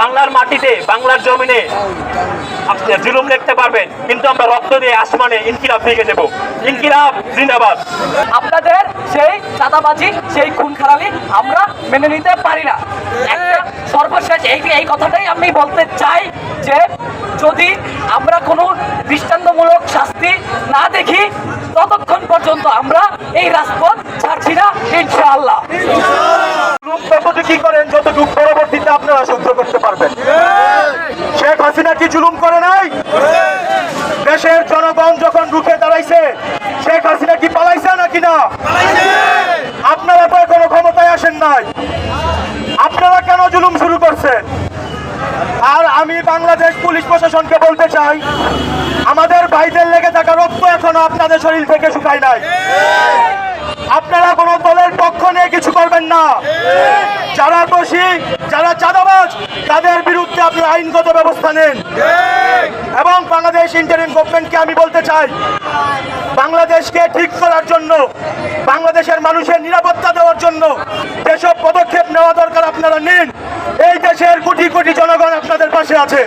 বাংলার মাটিতে বাংলার জমিনে আপনি জুলুম দেখতে পারবেন। কিন্তু আমরা রক্ত দিয়ে আসমানে ইনকিলাব ভেঙে দেব। ইনকিলাব জিন্দাবাদ। আপনাদের সেই চাঁদাবাজি সেই খুন খারাপি আমরা মেনে নিতে পারি না। একটা সর্বশেষ এই এই কথাটাই আমি বলতে চাই যে যদি আমরা কোনো দেখি, ততক্ষণ পর্যন্ত আমরা এই রাজপথ ছাড়ছি না, ইনশাআল্লাহ। কি করেন, যতটুকু পরবর্তীতে আপনারা সহ্য করতে পারবেন। শেখ হাসিনা কি জুলুম করে নাই? দেশের জনগণ যখন রুখে দাঁড়াইছে, শেখ হাসিনা কি পালাইছে নাকি না? আপনারা তো এখনও ক্ষমতায় আসেন নাই। আপনারা কেন জুলুম শুরু করছেন? আর আমি বাংলাদেশ পুলিশ প্রশাসনকে বলতে চাই, আমাদের ভাইদের লেগে থাকা রক্ত এখনও আপনাদের শরীর থেকে শুকায় নাই। আপনারা কোনো দলের পক্ষ নিয়ে কিছু করবেন না। যারা দোষী, যারা চাঁদাবাজ, তাদের বিরুদ্ধে আপনারা আইনগত ব্যবস্থা নেন। এবং বাংলাদেশ ইন্টারিম গভর্নমেন্টকে আমি বলতে চাই, বাংলাদেশকে ঠিক করার জন্য, বাংলাদেশের মানুষের নিরাপত্তা দেওয়ার জন্য যেসব পদক্ষেপ নেওয়া দরকার আপনারা নিন। এই দেশের কোটি কোটি পাশে আছে